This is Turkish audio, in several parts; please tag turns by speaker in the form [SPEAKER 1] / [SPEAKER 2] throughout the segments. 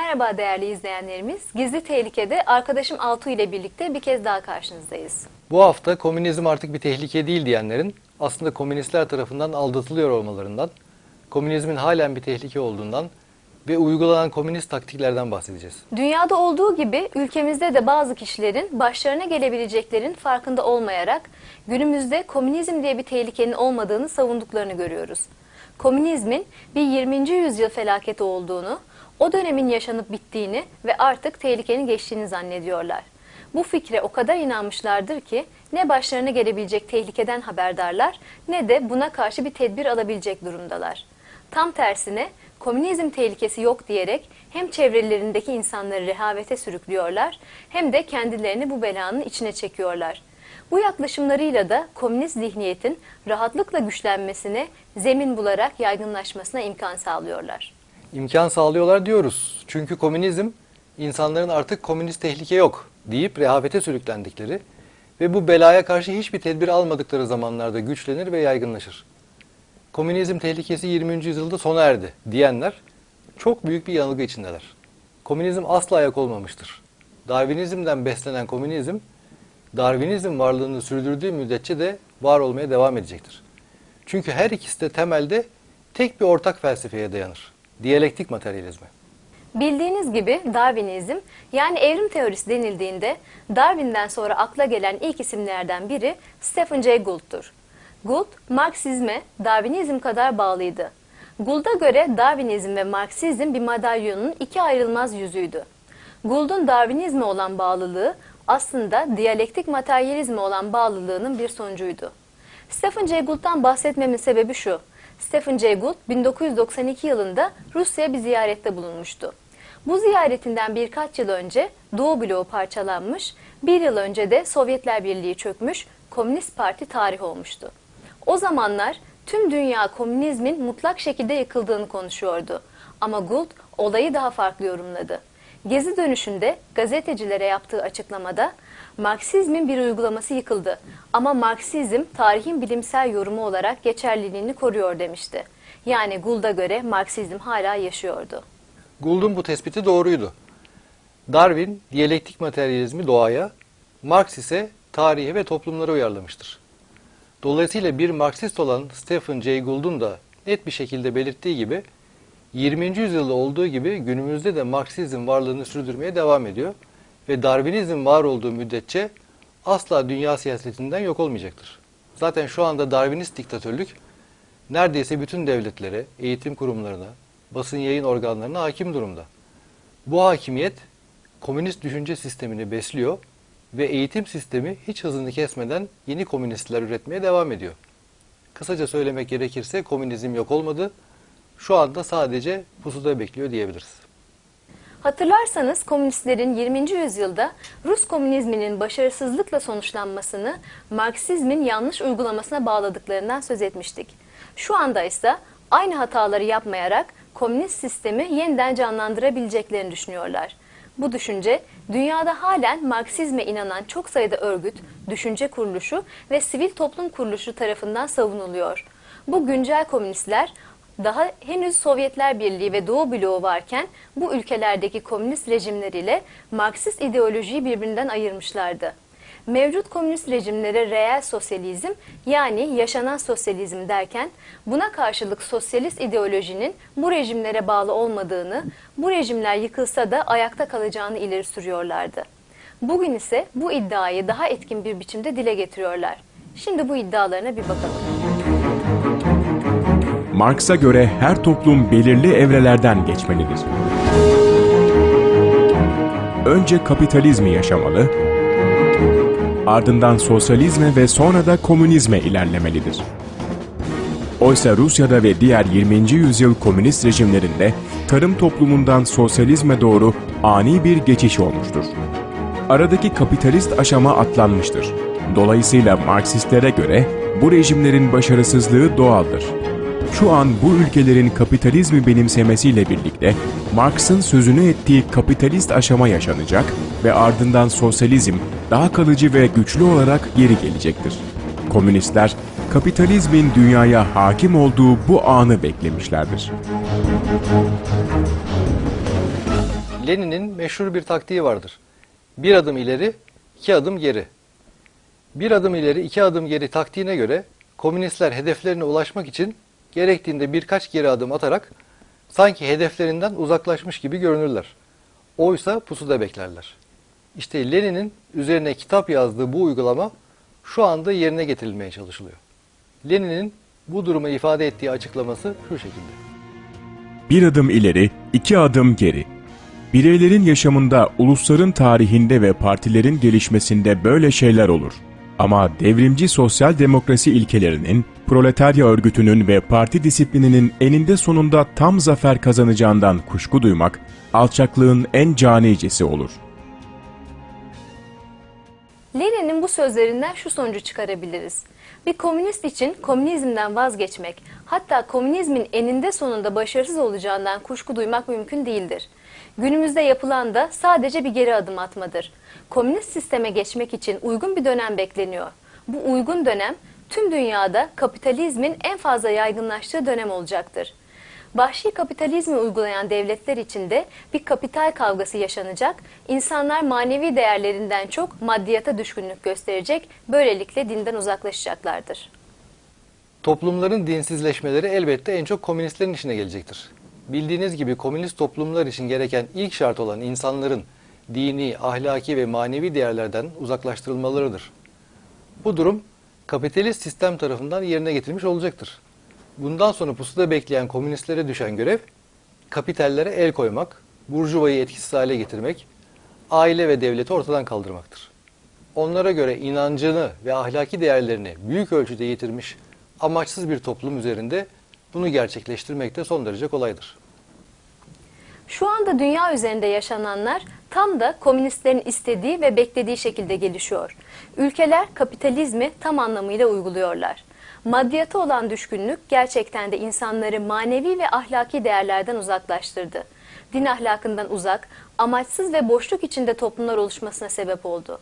[SPEAKER 1] Merhaba değerli izleyenlerimiz. Gizli Tehlike'de arkadaşım Altu ile birlikte bir kez daha karşınızdayız.
[SPEAKER 2] Bu hafta komünizm artık bir tehlike değil diyenlerin aslında komünistler tarafından aldatılıyor olmalarından, komünizmin halen bir tehlike olduğundan ve uygulanan komünist taktiklerden bahsedeceğiz.
[SPEAKER 1] Dünyada olduğu gibi ülkemizde de bazı kişilerin başlarına gelebileceklerin farkında olmayarak günümüzde komünizm diye bir tehlikenin olmadığını savunduklarını görüyoruz. Komünizmin bir 20. yüzyıl felaketi olduğunu, o dönemin yaşanıp bittiğini ve artık tehlikenin geçtiğini zannediyorlar. Bu fikre o kadar inanmışlardır ki ne başlarına gelebilecek tehlikeden haberdarlar ne de buna karşı bir tedbir alabilecek durumdalar. Tam tersine komünizm tehlikesi yok diyerek hem çevrelerindeki insanları rehavete sürüklüyorlar hem de kendilerini bu belanın içine çekiyorlar. Bu yaklaşımlarıyla da komünist zihniyetin rahatlıkla güçlenmesine, zemin bularak yaygınlaşmasına imkan sağlıyorlar.
[SPEAKER 2] İmkan sağlıyorlar diyoruz. Çünkü komünizm insanların artık komünist tehlike yok deyip rehavete sürüklendikleri ve bu belaya karşı hiçbir tedbir almadıkları zamanlarda güçlenir ve yaygınlaşır. Komünizm tehlikesi 20. yüzyılda sona erdi diyenler çok büyük bir yanılgı içindeler. Komünizm asla ayak olmamıştır. Darwinizmden beslenen komünizm, Darwinizm varlığını sürdürdüğü müddetçe de var olmaya devam edecektir. Çünkü her ikisi de temelde tek bir ortak felsefeye dayanır. Diyalektik materyalizme.
[SPEAKER 1] Bildiğiniz gibi Darwinizm yani evrim teorisi denildiğinde Darwin'den sonra akla gelen ilk isimlerden biri Stephen Jay Gould'tur. Gould, Marksizme Darwinizm kadar bağlıydı. Gould'a göre Darwinizm ve Marksizm bir madalyonun iki ayrılmaz yüzüydü. Gould'un Darwinizme olan bağlılığı aslında diyalektik materyalizme olan bağlılığının bir sonucuydu. Stephen Jay Gould'dan bahsetmemin sebebi şu. Stephen Jay Gould 1992 yılında Rusya'ya bir ziyarette bulunmuştu. Bu ziyaretinden birkaç yıl önce Doğu bloğu parçalanmış, bir yıl önce de Sovyetler Birliği çökmüş, Komünist Parti tarih olmuştu. O zamanlar tüm dünya komünizmin mutlak şekilde yıkıldığını konuşuyordu. Ama Gould olayı daha farklı yorumladı. Gezi dönüşünde gazetecilere yaptığı açıklamada Marksizmin bir uygulaması yıkıldı ama Marksizm tarihin bilimsel yorumu olarak geçerliliğini koruyor demişti. Yani Gould'a göre Marksizm hala yaşıyordu.
[SPEAKER 2] Gould'un bu tespiti doğruydu. Darwin diyalektik materyalizmi doğaya, Marx ise tarihe ve toplumlara uyarlamıştır. Dolayısıyla bir Marksist olan Stephen Jay Gould'un da net bir şekilde belirttiği gibi 20. yüzyılda olduğu gibi günümüzde de Marksizm varlığını sürdürmeye devam ediyor ve Darwinizm var olduğu müddetçe asla dünya siyasetinden yok olmayacaktır. Zaten şu anda Darwinist diktatörlük neredeyse bütün devletlere, eğitim kurumlarına, basın yayın organlarına hakim durumda. Bu hakimiyet komünist düşünce sistemini besliyor ve eğitim sistemi hiç hızını kesmeden yeni komünistler üretmeye devam ediyor. Kısaca söylemek gerekirse komünizm yok olmadı, şu anda sadece pusuda bekliyor diyebiliriz.
[SPEAKER 1] Hatırlarsanız komünistlerin 20. yüzyılda Rus komünizminin başarısızlıkla sonuçlanmasını Marksizmin yanlış uygulamasına bağladıklarından söz etmiştik. Şu anda ise aynı hataları yapmayarak komünist sistemi yeniden canlandırabileceklerini düşünüyorlar. Bu düşünce dünyada halen Marksizme inanan çok sayıda örgüt, düşünce kuruluşu ve sivil toplum kuruluşu tarafından savunuluyor. Bu güncel komünistler daha henüz Sovyetler Birliği ve Doğu bloğu varken bu ülkelerdeki komünist rejimler ile Marksist ideolojiyi birbirinden ayırmışlardı. Mevcut komünist rejimlere reel sosyalizm yani yaşanan sosyalizm derken buna karşılık sosyalist ideolojinin bu rejimlere bağlı olmadığını, bu rejimler yıkılsa da ayakta kalacağını ileri sürüyorlardı. Bugün ise bu iddiayı daha etkin bir biçimde dile getiriyorlar. Şimdi bu iddialarına bir bakalım.
[SPEAKER 3] Marx'a göre her toplum belirli evrelerden geçmelidir. Önce kapitalizmi yaşamalı, ardından sosyalizme ve sonra da komünizme ilerlemelidir. Oysa Rusya'da ve diğer 20. yüzyıl komünist rejimlerinde tarım toplumundan sosyalizme doğru ani bir geçiş olmuştur. Aradaki kapitalist aşama atlanmıştır. Dolayısıyla Marksistlere göre bu rejimlerin başarısızlığı doğaldır. Şu an bu ülkelerin kapitalizmi benimsemesiyle birlikte Marx'ın sözünü ettiği kapitalist aşama yaşanacak ve ardından sosyalizm daha kalıcı ve güçlü olarak geri gelecektir. Komünistler kapitalizmin dünyaya hakim olduğu bu anı beklemişlerdir.
[SPEAKER 2] Lenin'in meşhur bir taktiği vardır. Bir adım ileri, iki adım geri. Bir adım ileri, iki adım geri taktiğine göre komünistler hedeflerine ulaşmak için gerektiğinde birkaç geri adım atarak sanki hedeflerinden uzaklaşmış gibi görünürler. Oysa pusuda beklerler. İşte Lenin'in üzerine kitap yazdığı bu uygulama şu anda yerine getirilmeye çalışılıyor. Lenin'in bu durumu ifade ettiği açıklaması şu şekilde.
[SPEAKER 3] Bir adım ileri, iki adım geri. Bireylerin yaşamında, ulusların tarihinde ve partilerin gelişmesinde böyle şeyler olur. Ama devrimci sosyal demokrasi ilkelerinin, proletarya örgütünün ve parti disiplininin eninde sonunda tam zafer kazanacağından kuşku duymak, alçaklığın en canicesi olur.
[SPEAKER 1] Lenin'in bu sözlerinden şu sonucu çıkarabiliriz. Bir komünist için komünizmden vazgeçmek, hatta komünizmin eninde sonunda başarısız olacağından kuşku duymak mümkün değildir. Günümüzde yapılan da sadece bir geri adım atmadır. Komünist sisteme geçmek için uygun bir dönem bekleniyor. Bu uygun dönem tüm dünyada kapitalizmin en fazla yaygınlaştığı dönem olacaktır. Vahşi kapitalizmi uygulayan devletler içinde bir kapital kavgası yaşanacak, insanlar manevi değerlerinden çok maddiyata düşkünlük gösterecek, böylelikle dinden uzaklaşacaklardır.
[SPEAKER 2] Toplumların dinsizleşmeleri elbette en çok komünistlerin işine gelecektir. Bildiğiniz gibi komünist toplumlar için gereken ilk şart olan insanların dini, ahlaki ve manevi değerlerden uzaklaştırılmalarıdır. Bu durum kapitalist sistem tarafından yerine getirilmiş olacaktır. Bundan sonra pusuda bekleyen komünistlere düşen görev, kapitallere el koymak, burjuvayı etkisiz hale getirmek, aile ve devleti ortadan kaldırmaktır. Onlara göre inancını ve ahlaki değerlerini büyük ölçüde yitirmiş amaçsız bir toplum üzerinde bunu gerçekleştirmek de son derece kolaydır.
[SPEAKER 1] Şu anda dünya üzerinde yaşananlar tam da komünistlerin istediği ve beklediği şekilde gelişiyor. Ülkeler kapitalizmi tam anlamıyla uyguluyorlar. Maddiyata olan düşkünlük gerçekten de insanları manevi ve ahlaki değerlerden uzaklaştırdı. Din ahlakından uzak, amaçsız ve boşluk içinde toplumlar oluşmasına sebep oldu.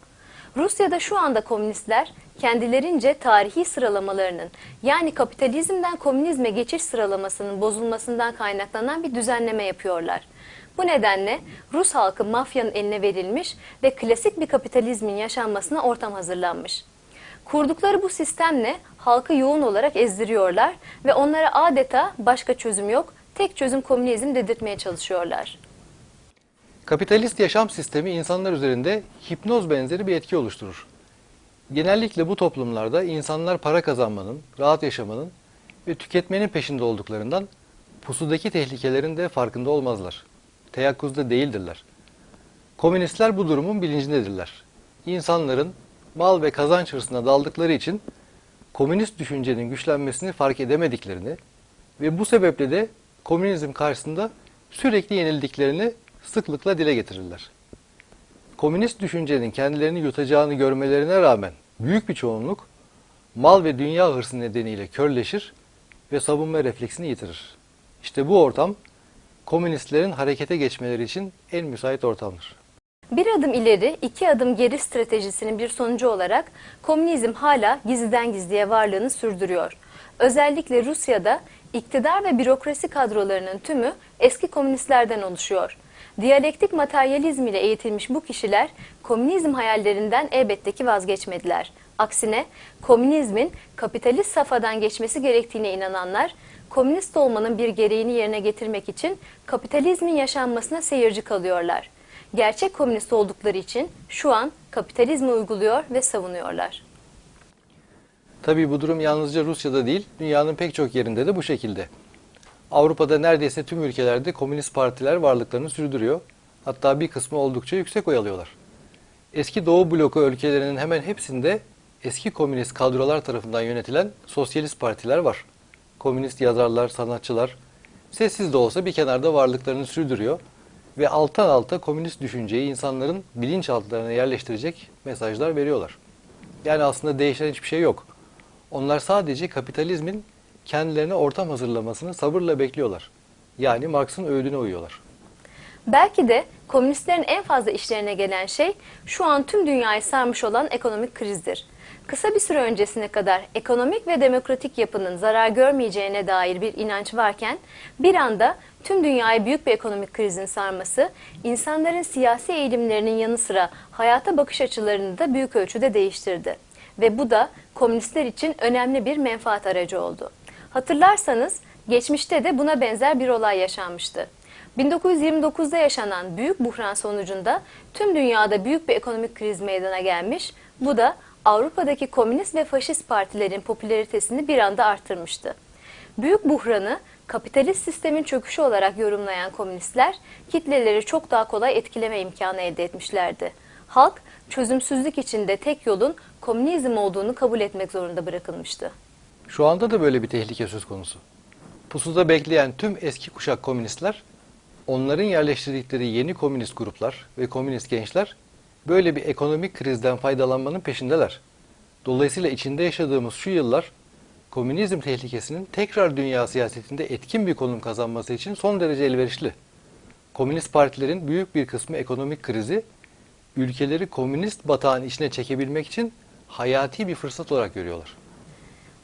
[SPEAKER 1] Rusya'da şu anda komünistler kendilerince tarihi sıralamalarının yani kapitalizmden komünizme geçiş sıralamasının bozulmasından kaynaklanan bir düzenleme yapıyorlar. Bu nedenle Rus halkı mafyanın eline verilmiş ve klasik bir kapitalizmin yaşanmasına ortam hazırlanmış. Kurdukları bu sistemle halkı yoğun olarak ezdiriyorlar ve onlara adeta başka çözüm yok, tek çözüm komünizm dedirtmeye çalışıyorlar.
[SPEAKER 2] Kapitalist yaşam sistemi insanlar üzerinde hipnoz benzeri bir etki oluşturur. Genellikle bu toplumlarda insanlar para kazanmanın, rahat yaşamanın ve tüketmenin peşinde olduklarından pusudaki tehlikelerin de farkında olmazlar. Teyakkuzda değildirler. Komünistler bu durumun bilincindedirler. İnsanların mal ve kazanç hırsına daldıkları için komünist düşüncenin güçlenmesini fark edemediklerini ve bu sebeple de komünizm karşısında sürekli yenildiklerini sıklıkla dile getirirler. Komünist düşüncenin kendilerini yutacağını görmelerine rağmen büyük bir çoğunluk mal ve dünya hırsı nedeniyle körleşir ve savunma refleksini yitirir. İşte bu ortam komünistlerin harekete geçmeleri için en müsait ortamdır.
[SPEAKER 1] Bir adım ileri, iki adım geri stratejisinin bir sonucu olarak komünizm hala gizliden gizliye varlığını sürdürüyor. Özellikle Rusya'da iktidar ve bürokrasi kadrolarının tümü eski komünistlerden oluşuyor. Diyalektik materyalizm ile eğitilmiş bu kişiler komünizm hayallerinden elbette ki vazgeçmediler. Aksine komünizmin kapitalist safhadan geçmesi gerektiğine inananlar, komünist olmanın bir gereğini yerine getirmek için kapitalizmin yaşanmasına seyirci kalıyorlar. Gerçek komünist oldukları için şu an kapitalizmi uyguluyor ve savunuyorlar.
[SPEAKER 2] Tabii bu durum yalnızca Rusya'da değil, dünyanın pek çok yerinde de bu şekilde. Avrupa'da neredeyse tüm ülkelerde komünist partiler varlıklarını sürdürüyor. Hatta bir kısmı oldukça yüksek oy alıyorlar. Eski Doğu bloku ülkelerinin hemen hepsinde eski komünist kadrolar tarafından yönetilen sosyalist partiler var. Komünist yazarlar, sanatçılar sessiz de olsa bir kenarda varlıklarını sürdürüyor ve alttan alta komünist düşünceyi insanların bilinçaltlarına yerleştirecek mesajlar veriyorlar. Yani aslında değişen hiçbir şey yok. Onlar sadece kapitalizmin kendilerine ortam hazırlamasını sabırla bekliyorlar. Yani Marx'ın öğüdüne uyuyorlar.
[SPEAKER 1] Belki de komünistlerin en fazla işlerine gelen şey şu an tüm dünyayı sarmış olan ekonomik krizdir. Kısa bir süre öncesine kadar ekonomik ve demokratik yapının zarar görmeyeceğine dair bir inanç varken bir anda tüm dünyayı büyük bir ekonomik krizin sarması, insanların siyasi eğilimlerinin yanı sıra hayata bakış açılarını da büyük ölçüde değiştirdi. Ve bu da komünistler için önemli bir menfaat aracı oldu. Hatırlarsanız geçmişte de buna benzer bir olay yaşanmıştı. 1929'da yaşanan büyük buhran sonucunda tüm dünyada büyük bir ekonomik kriz meydana gelmiş. Bu da Avrupa'daki komünist ve faşist partilerin popülaritesini bir anda arttırmıştı. Büyük buhranı kapitalist sistemin çöküşü olarak yorumlayan komünistler kitleleri çok daha kolay etkileme imkanı elde etmişlerdi. Halk çözümsüzlük içinde tek yolun komünizm olduğunu kabul etmek zorunda bırakılmıştı.
[SPEAKER 2] Şu anda da böyle bir tehlike söz konusu. Pusuda bekleyen tüm eski kuşak komünistler, onların yerleştirdikleri yeni komünist gruplar ve komünist gençler böyle bir ekonomik krizden faydalanmanın peşindeler. Dolayısıyla içinde yaşadığımız şu yıllar komünizm tehlikesinin tekrar dünya siyasetinde etkin bir konum kazanması için son derece elverişli. Komünist partilerin büyük bir kısmı ekonomik krizi ülkeleri komünist batağın içine çekebilmek için hayati bir fırsat olarak görüyorlar.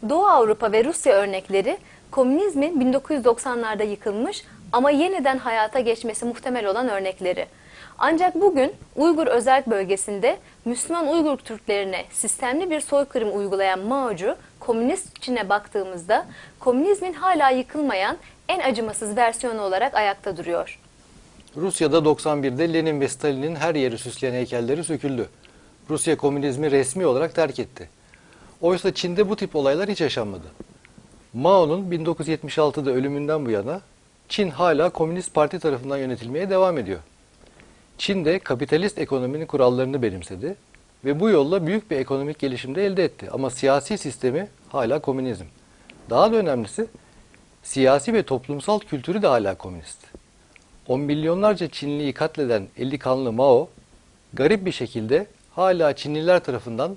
[SPEAKER 1] Doğu Avrupa ve Rusya örnekleri komünizmin 1990'larda yıkılmış ama yeniden hayata geçmesi muhtemel olan örnekleri. Ancak bugün Uygur özel bölgesinde Müslüman Uygur Türklerine sistemli bir soykırım uygulayan Mao'cu komünist Çin'e baktığımızda komünizmin hala yıkılmayan en acımasız versiyonu olarak ayakta duruyor.
[SPEAKER 2] Rusya'da 91'de Lenin ve Stalin'in her yeri süsleyen heykelleri söküldü. Rusya komünizmi resmi olarak terk etti. Oysa Çin'de bu tip olaylar hiç yaşanmadı. Mao'nun 1976'da ölümünden bu yana Çin hala Komünist Parti tarafından yönetilmeye devam ediyor. Çin de kapitalist ekonominin kurallarını benimsedi ve bu yolla büyük bir ekonomik gelişim de elde etti. Ama siyasi sistemi hala komünizm. Daha da önemlisi siyasi ve toplumsal kültürü de hala komünist. On milyonlarca Çinliyi katleden eli kanlı Mao, garip bir şekilde hala Çinliler tarafından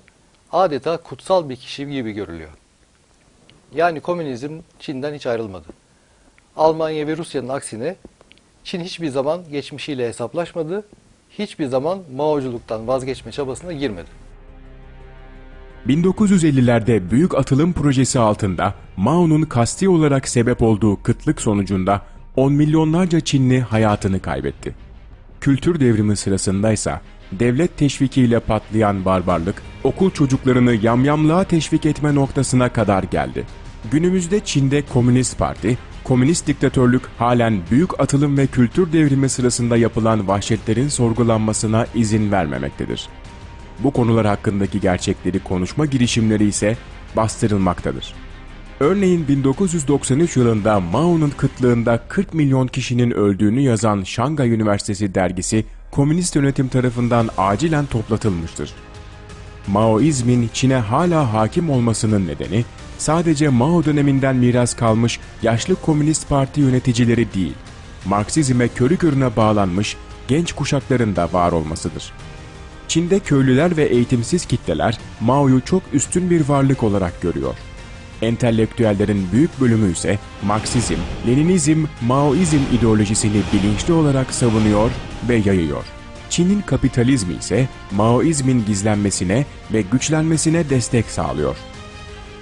[SPEAKER 2] adeta kutsal bir kişi gibi görülüyor. Yani komünizm Çin'den hiç ayrılmadı. Almanya ve Rusya'nın aksine Çin hiçbir zaman geçmişiyle hesaplaşmadı, hiçbir zaman Maoculuktan vazgeçme çabasına girmedi.
[SPEAKER 3] 1950'lerde Büyük Atılım Projesi altında Mao'nun kasti olarak sebep olduğu kıtlık sonucunda on milyonlarca Çinli hayatını kaybetti. Kültür devrimi sırasındaysa devlet teşvikiyle patlayan barbarlık okul çocuklarını yamyamlığa teşvik etme noktasına kadar geldi. Günümüzde Çin'de Komünist Parti, komünist diktatörlük halen büyük atılım ve kültür devrimi sırasında yapılan vahşetlerin sorgulanmasına izin vermemektedir. Bu konular hakkındaki gerçekleri konuşma girişimleri ise bastırılmaktadır. Örneğin 1993 yılında Mao'nun kıtlığında 40 milyon kişinin öldüğünü yazan Şangay Üniversitesi dergisi komünist yönetim tarafından acilen toplatılmıştır. Maoizmin Çin'e hala hakim olmasının nedeni sadece Mao döneminden miras kalmış yaşlı Komünist Parti yöneticileri değil, Marksizme körü körüne bağlanmış genç kuşakların da var olmasıdır. Çin'de köylüler ve eğitimsiz kitleler Mao'yu çok üstün bir varlık olarak görüyor. Entelektüellerin büyük bölümü ise Marksizm, Leninizm, Maoizm ideolojisini bilinçli olarak savunuyor ve yayıyor. Çin'in kapitalizmi ise Maoizmin gizlenmesine ve güçlenmesine destek sağlıyor.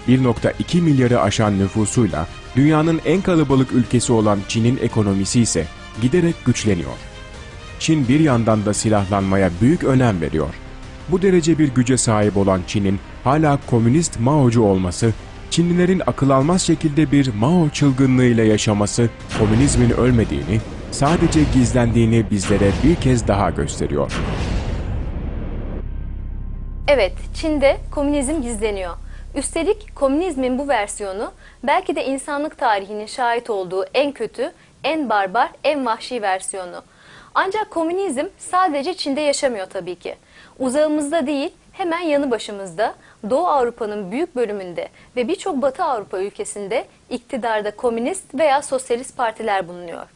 [SPEAKER 3] 1.2 milyarı aşan nüfusuyla dünyanın en kalabalık ülkesi olan Çin'in ekonomisi ise giderek güçleniyor. Çin bir yandan da silahlanmaya büyük önem veriyor. Bu derece bir güce sahip olan Çin'in hala komünist Mao'cu olması, Çinlilerin akıl almaz şekilde bir Mao çılgınlığıyla yaşaması komünizmin ölmediğini, sadece gizlendiğini bizlere bir kez daha gösteriyor.
[SPEAKER 1] Evet, Çin'de komünizm gizleniyor. Üstelik komünizmin bu versiyonu belki de insanlık tarihinin şahit olduğu en kötü, en barbar, en vahşi versiyonu. Ancak komünizm sadece Çin'de yaşamıyor tabii ki. Uzağımızda değil, hemen yanı başımızda Doğu Avrupa'nın büyük bölümünde ve birçok Batı Avrupa ülkesinde iktidarda komünist veya sosyalist partiler bulunuyor.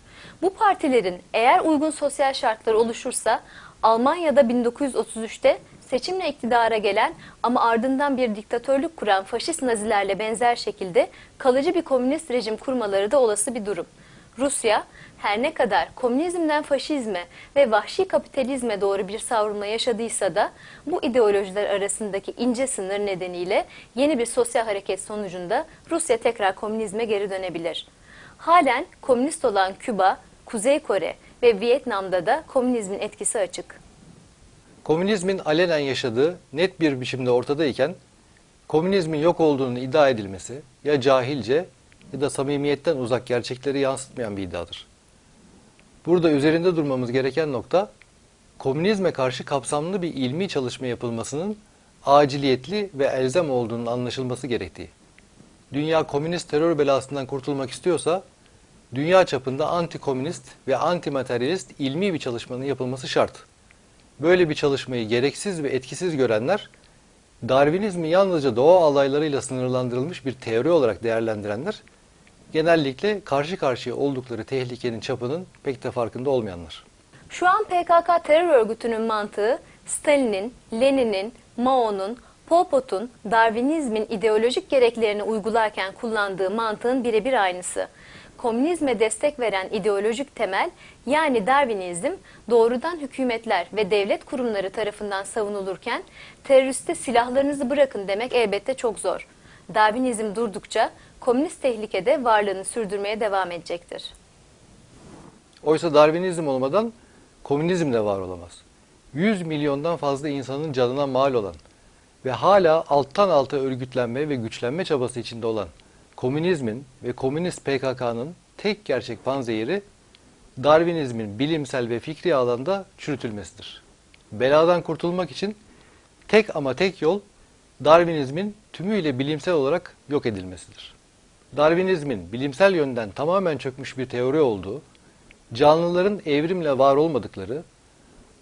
[SPEAKER 1] Bu partilerin eğer uygun sosyal şartlar oluşursa Almanya'da 1933'te seçimle iktidara gelen ama ardından bir diktatörlük kuran faşist nazilerle benzer şekilde kalıcı bir komünist rejim kurmaları da olası bir durum. Rusya her ne kadar komünizmden faşizme ve vahşi kapitalizme doğru bir savrulma yaşadıysa da bu ideolojiler arasındaki ince sınır nedeniyle yeni bir sosyal hareket sonucunda Rusya tekrar komünizme geri dönebilir. Halen komünist olan Küba, Kuzey Kore ve Vietnam'da da komünizmin etkisi açık.
[SPEAKER 2] Komünizmin alenen yaşadığı net bir biçimde ortadayken komünizmin yok olduğunu iddia edilmesi ya cahilce ya da samimiyetten uzak gerçekleri yansıtmayan bir iddiadır. Burada üzerinde durmamız gereken nokta komünizme karşı kapsamlı bir ilmi çalışma yapılmasının aciliyetli ve elzem olduğunun anlaşılması gerektiği. Dünya komünist terör belasından kurtulmak istiyorsa dünya çapında anti-komünist ve anti-materyalist ilmi bir çalışmanın yapılması şart. Böyle bir çalışmayı gereksiz ve etkisiz görenler, Darwinizmi yalnızca doğa alaylarıyla sınırlandırılmış bir teori olarak değerlendirenler, genellikle karşı karşıya oldukları tehlikenin çapının pek de farkında olmayanlar.
[SPEAKER 1] Şu an PKK terör örgütünün mantığı Stalin'in, Lenin'in, Mao'nun, Pol Pot'un Darwinizmin ideolojik gereklerini uygularken kullandığı mantığın birebir aynısı. Komünizme destek veren ideolojik temel yani Darwinizm doğrudan hükümetler ve devlet kurumları tarafından savunulurken teröriste silahlarınızı bırakın demek elbette çok zor. Darwinizm durdukça komünist tehlikede varlığını sürdürmeye devam edecektir.
[SPEAKER 2] Oysa Darwinizm olmadan komünizm de var olamaz. 100 milyondan fazla insanın canına mal olan ve hala alttan alta örgütlenme ve güçlenme çabası içinde olan komünizmin ve komünist PKK'nın tek gerçek panzehiri Darwinizmin bilimsel ve fikri alanda çürütülmesidir. Beladan kurtulmak için tek ama tek yol Darwinizmin tümüyle bilimsel olarak yok edilmesidir. Darwinizmin bilimsel yönden tamamen çökmüş bir teori olduğu, canlıların evrimle var olmadıkları,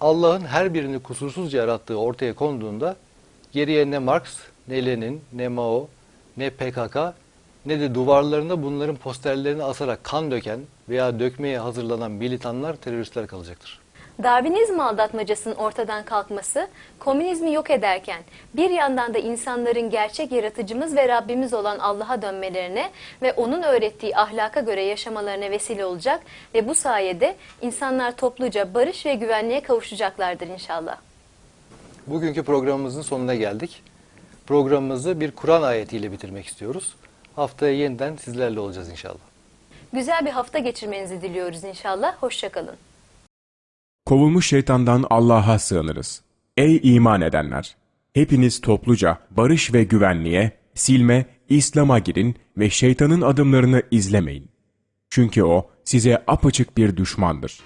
[SPEAKER 2] Allah'ın her birini kusursuzca yarattığı ortaya konduğunda geriye ne Marx, ne Lenin, ne Mao, ne PKK ne de duvarlarında bunların posterlerini asarak kan döken veya dökmeye hazırlanan militanlar teröristler kalacaktır.
[SPEAKER 1] Darwinizm aldatmacasının ortadan kalkması, komünizmi yok ederken bir yandan da insanların gerçek yaratıcımız ve Rabbimiz olan Allah'a dönmelerine ve onun öğrettiği ahlaka göre yaşamalarına vesile olacak ve bu sayede insanlar topluca barış ve güvenliğe kavuşacaklardır inşallah.
[SPEAKER 2] Bugünkü programımızın sonuna geldik. Programımızı bir Kur'an ayetiyle bitirmek istiyoruz. Haftaya yeniden sizlerle olacağız inşallah.
[SPEAKER 1] Güzel bir hafta geçirmenizi diliyoruz inşallah. Hoşçakalın.
[SPEAKER 3] Kovulmuş şeytandan Allah'a sığınırız. Ey iman edenler! Hepiniz topluca barış ve güvenliğe, silme, İslam'a girin ve şeytanın adımlarını izlemeyin. Çünkü o size apaçık bir düşmandır.